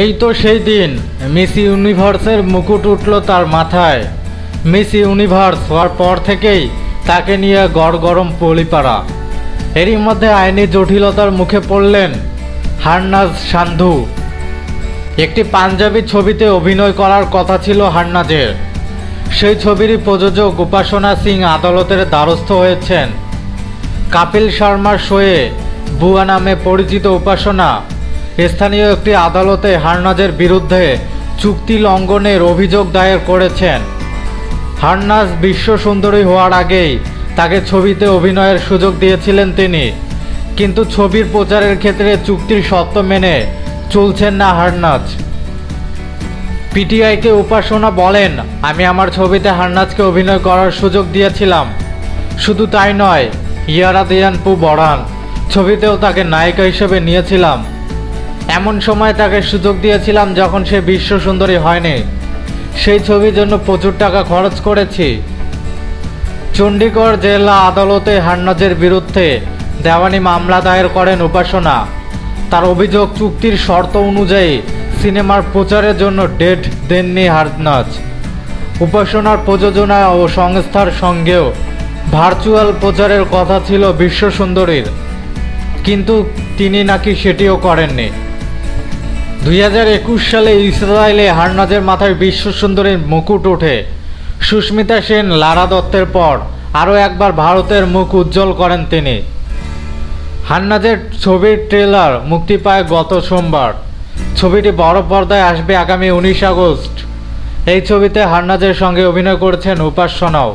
এই তো সেই দিন। মিস ইউনিভার্সের মুকুট উঠল তার মাথায়। মিস ইউনিভার্স হওয়ার পর থেকেই তাকে নিয়ে গড় গরম পলিপাড়া। এরই মধ্যে আইনি জটিলতার মুখে পড়লেন হারনাজ সান্ধু। একটি পাঞ্জাবি ছবিতে অভিনয় করার কথা ছিল হারনাজের। সেই ছবিরই প্রযোজক উপাসনা সিং আদালতের দ্বারস্থ হয়েছেন। কাপিল শর্মার শোয়ে বুয়া নামে পরিচিত উপাসনা স্থানীয় একটি আদালতে হারনাজের বিরুদ্ধে চুক্তি লঙ্ঘনের অভিযোগ দায়ের করেছেন। হারনাজ বিশ্ব সুন্দরী হওয়ার আগেই তাকে ছবিতে অভিনয়ের সুযোগ দিয়েছিলেন তিনি। কিন্তু ছবির প্রচারের ক্ষেত্রে চুক্তির শর্ত মেনে চলছেন না হারনাজ। পিটিআইকে উপাসনা বলেন, আমি আমার ছবিতে হারনাজকে অভিনয় করার সুযোগ দিয়েছিলাম। শুধু তাই নয়, ইয়ারা দিয়ানপু বড়ান ছবিতেও তাকে নায়িকা হিসেবে নিয়েছিলাম। এমন সময় তাকে সুযোগ দিয়েছিলাম যখন সে বিশ্ব সুন্দরী হয়নি। সেই ছবির জন্য প্রচুর টাকা খরচ করেছি। চণ্ডীগড় জেলা আদালতে হান্নাজের বিরুদ্ধে দেওয়ানি মামলা দায়ের করেন উপাসনা। তার অভিযোগ চুক্তির শর্ত অনুযায়ী সিনেমার প্রচারের জন্য ডেট দেননি হারনাজ। উপাসনার প্রযোজনা ও সংস্থার সঙ্গেও ভার্চুয়াল প্রচারের কথা ছিল বিশ্ব সুন্দরীর। কিন্তু তিনি নাকি সেটিও করেননি। দুই হাজার একুশ সালে ইসরায়েলে হারনাজের মাথায় বিশ্ব সুন্দরীর মুকুট ওঠে। সুস্মিতা সেন, লারা দত্তের পর আরও একবার ভারতের মুখ উজ্জ্বল করেন তিনি। হান্নাজের ছবির ট্রেলার মুক্তি পায় গত সোমবার। ছবিটি বড় পর্দায় আসবে আগামী উনিশ আগস্ট। এই ছবিতে হান্নাজের সঙ্গে অভিনয় করেছেন উপাসনাও